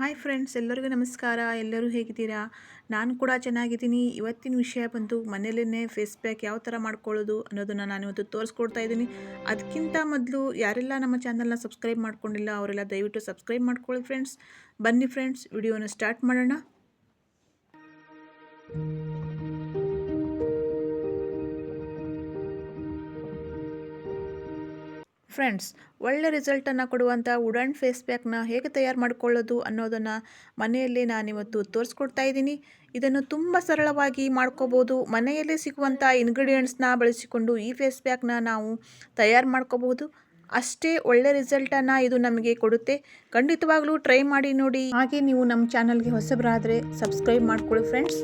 Hi friends, ಎಲ್ಲರಿಗೂ ನಮಸ್ಕಾರ. ಎಲ್ಲರೂ ಹೇಗಿದ್ದೀರಾ? ನಾನು ಕೂಡ ಚೆನ್ನಾಗಿದ್ದೀನಿ. ಇವತ್ತಿನ ವಿಷಯ ಬಂದು ಮನೆಯಲ್ಲೇ ಫೇಸ್ ಪ್ಯಾಕ್ ಯಾವ ಥರ ಮಾಡ್ಕೊಳ್ಳೋದು ಅನ್ನೋದನ್ನು ನಾನು ಇವತ್ತು ತೋರಿಸ್ಕೊಡ್ತಾ ಇದ್ದೀನಿ. ಅದಕ್ಕಿಂತ ಮೊದಲು ಯಾರೆಲ್ಲ ನಮ್ಮ ಚಾನಲ್ನ ಸಬ್ಸ್ಕ್ರೈಬ್ ಮಾಡ್ಕೊಂಡಿಲ್ಲ, ಅವರೆಲ್ಲ ದಯವಿಟ್ಟು ಸಬ್ಸ್ಕ್ರೈಬ್ ಮಾಡ್ಕೊಳ್ಳಿ ಫ್ರೆಂಡ್ಸ್ ಬನ್ನಿ ಫ್ರೆಂಡ್ಸ್ ವಿಡಿಯೋನ ಸ್ಟಾರ್ಟ್ ಮಾಡೋಣ. ಫ್ರೆಂಡ್ಸ್, ಒಳ್ಳೆ ರಿಸಲ್ಟನ್ನು ಕೊಡುವಂಥ ವುಡನ್ ಫೇಸ್ ಪ್ಯಾಕ್ನ ಹೇಗೆ ತಯಾರು ಮಾಡಿಕೊಳ್ಳೋದು ಅನ್ನೋದನ್ನು ಮನೆಯಲ್ಲೇ ನಾನಿವತ್ತು ತೋರಿಸ್ಕೊಡ್ತಾ ಇದ್ದೀನಿ. ಇದನ್ನು ತುಂಬ ಸರಳವಾಗಿ ಮಾಡ್ಕೋಬೋದು. ಮನೆಯಲ್ಲೇ ಸಿಗುವಂಥ ಇಂಗ್ರೀಡಿಯೆಂಟ್ಸ್ನ ಬಳಸಿಕೊಂಡು ಈ ಫೇಸ್ ಪ್ಯಾಕ್ನ ನಾವು ತಯಾರು ಮಾಡ್ಕೋಬೋದು. ಅಷ್ಟೇ ಒಳ್ಳೆ ರಿಸಲ್ಟನ್ನು ಇದು ನಮಗೆ ಕೊಡುತ್ತೆ. ಖಂಡಿತವಾಗ್ಲೂ ಟ್ರೈ ಮಾಡಿ ನೋಡಿ. ಹಾಗೆ ನೀವು ನಮ್ಮ ಚಾನಲ್ಗೆ ಹೊಸಬರಾದರೆ ಸಬ್ಸ್ಕ್ರೈಬ್ ಮಾಡ್ಕೊಳ್ಳಿ ಫ್ರೆಂಡ್ಸ್.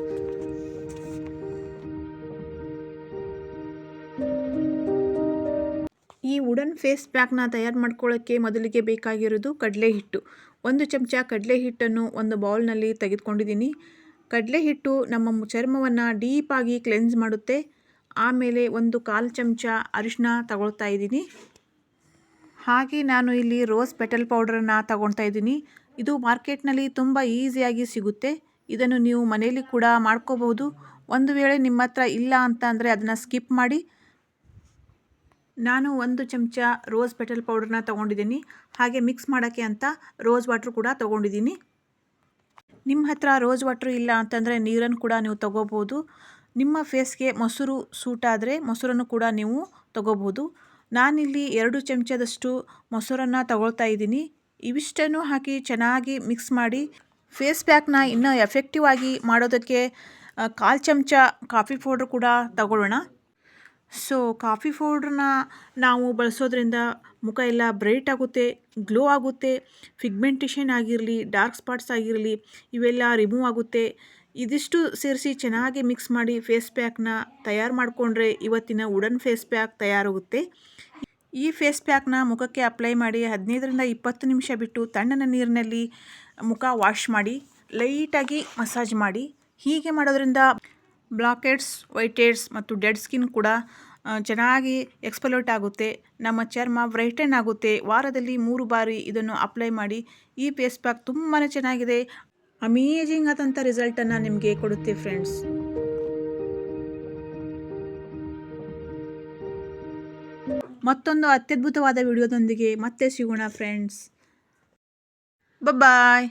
ಫೇಸ್ ಪ್ಯಾಕ್ನ ತಯಾರು ಮಾಡ್ಕೊಳ್ಳೋಕ್ಕೆ ಮೊದಲಿಗೆ ಬೇಕಾಗಿರೋದು ಕಡಲೆ ಹಿಟ್ಟು. ಒಂದು ಚಮಚ ಕಡಲೆ ಹಿಟ್ಟನ್ನು ಒಂದು ಬೌಲ್ನಲ್ಲಿ ತೆಗೆದುಕೊಂಡಿದ್ದೀನಿ. ಕಡಲೆ ಹಿಟ್ಟು ನಮ್ಮ ಚರ್ಮವನ್ನು ಡೀಪಾಗಿ ಕ್ಲೆನ್ಸ್ ಮಾಡುತ್ತೆ. ಆಮೇಲೆ ಒಂದು ಕಾಲು ಚಮಚ ಅರಿಶಿನ ತಗೊಳ್ತಾ ಇದ್ದೀನಿ. ಹಾಗೆ ನಾನು ಇಲ್ಲಿ ರೋಸ್ ಪೆಟಲ್ ಪೌಡರನ್ನು ತಗೊಳ್ತಾ ಇದ್ದೀನಿ. ಇದು ಮಾರ್ಕೆಟ್ನಲ್ಲಿ ತುಂಬ ಈಸಿಯಾಗಿ ಸಿಗುತ್ತೆ. ಇದನ್ನು ನೀವು ಮನೆಯಲ್ಲಿ ಕೂಡ ಮಾಡ್ಕೋಬಹುದು. ಒಂದು ವೇಳೆ ನಿಮ್ಮ ಹತ್ರ ಇಲ್ಲ ಅಂತ ಅಂದರೆ ಅದನ್ನು ಸ್ಕಿಪ್ ಮಾಡಿ. ನಾನು ಒಂದು ಚಮಚ ರೋಸ್ ಪೆಟಲ್ ಪೌಡರ್ನ ತೊಗೊಂಡಿದ್ದೀನಿ. ಹಾಗೆ ಮಿಕ್ಸ್ ಮಾಡೋಕ್ಕೆ ಅಂತ ರೋಸ್ ವಾಟ್ರ್ ಕೂಡ ತೊಗೊಂಡಿದ್ದೀನಿ. ನಿಮ್ಮ ಹತ್ರ ರೋಸ್ ವಾಟ್ರ್ ಇಲ್ಲ ಅಂತಂದರೆ ನೀರನ್ನು ಕೂಡ ನೀವು ತೊಗೋಬೋದು. ನಿಮ್ಮ ಫೇಸ್ಗೆ ಮೊಸರು ಸೂಟ್ ಆದರೆ ಮೊಸರನ್ನು ಕೂಡ ನೀವು ತೊಗೋಬೋದು. ನಾನಿಲ್ಲಿ ಎರಡು ಚಮಚದಷ್ಟು ಮೊಸರನ್ನು ತಗೊಳ್ತಾ ಇದ್ದೀನಿ. ಇವಿಷ್ಟನ್ನು ಹಾಕಿ ಚೆನ್ನಾಗಿ ಮಿಕ್ಸ್ ಮಾಡಿ ಫೇಸ್ ಪ್ಯಾಕ್ನ ಇನ್ನೂ ಎಫೆಕ್ಟಿವ್ ಆಗಿ ಮಾಡೋದಕ್ಕೆ ಕಾಲು ಚಮಚ ಕಾಫಿ ಪೌಡ್ರ್ ಕೂಡ ತಗೊಳ್ಳೋಣ. ಸೊ ಕಾಫಿ ಪೌಡ್ರನ್ನ ನಾವು ಬಳಸೋದ್ರಿಂದ ಮುಖ ಎಲ್ಲ ಬ್ರೈಟ್ ಆಗುತ್ತೆ ಗ್ಲೋ ಆಗುತ್ತೆ ಫಿಗ್ಮೆಂಟೇಷನ್ ಆಗಿರಲಿ ಡಾರ್ಕ್ ಸ್ಪಾಟ್ಸ್ ಆಗಿರಲಿ, ಇವೆಲ್ಲ ರಿಮೂವ್ ಆಗುತ್ತೆ. ಇದಿಷ್ಟು ಸೇರಿಸಿ ಚೆನ್ನಾಗಿ ಮಿಕ್ಸ್ ಮಾಡಿ ಫೇಸ್ ಪ್ಯಾಕ್ನ ತಯಾರು ಮಾಡಿಕೊಂಡ್ರೆ ಇವತ್ತಿನ ವುಡನ್ ಫೇಸ್ ಪ್ಯಾಕ್ ತಯಾರಾಗುತ್ತೆ. ಈ ಫೇಸ್ ಪ್ಯಾಕ್ನ ಮುಖಕ್ಕೆ ಅಪ್ಲೈ ಮಾಡಿ ಹದಿನೈದರಿಂದ ಇಪ್ಪತ್ತು ನಿಮಿಷ ಬಿಟ್ಟು ತಣ್ಣನ ನೀರಿನಲ್ಲಿ ಮುಖ ವಾಶ್ ಮಾಡಿ ಲೈಟಾಗಿ ಮಸಾಜ್ ಮಾಡಿ. ಹೀಗೆ ಮಾಡೋದ್ರಿಂದ ಬ್ಲಾಕೆಟ್ಸ್ ವೈಟೇಡ್ಸ್ ಮತ್ತು ಡೆಡ್ ಸ್ಕಿನ್ ಕೂಡ ಚೆನ್ನಾಗಿ ಎಕ್ಸ್ಪಲೋಟ್ ಆಗುತ್ತೆ. ನಮ್ಮ ಚರ್ಮ ಬ್ರೈಟನ್ ಆಗುತ್ತೆ. ವಾರದಲ್ಲಿ ಮೂರು ಬಾರಿ ಇದನ್ನು ಅಪ್ಲೈ ಮಾಡಿ, ಈ ಫೇಸ್ ಪ್ಯಾಕ್ ತುಂಬಾ ಚೆನ್ನಾಗಿದೆ. ಅಮೇಜಿಂಗ್ ಆದಂಥ ರಿಸಲ್ಟನ್ನು ನಿಮಗೆ ಕೊಡುತ್ತೆ ಫ್ರೆಂಡ್ಸ್. ಮತ್ತೊಂದು ಅತ್ಯದ್ಭುತವಾದ ವಿಡಿಯೋದೊಂದಿಗೆ ಮತ್ತೆ ಸಿಗೋಣ ಫ್ರೆಂಡ್ಸ್. ಬಾಯ್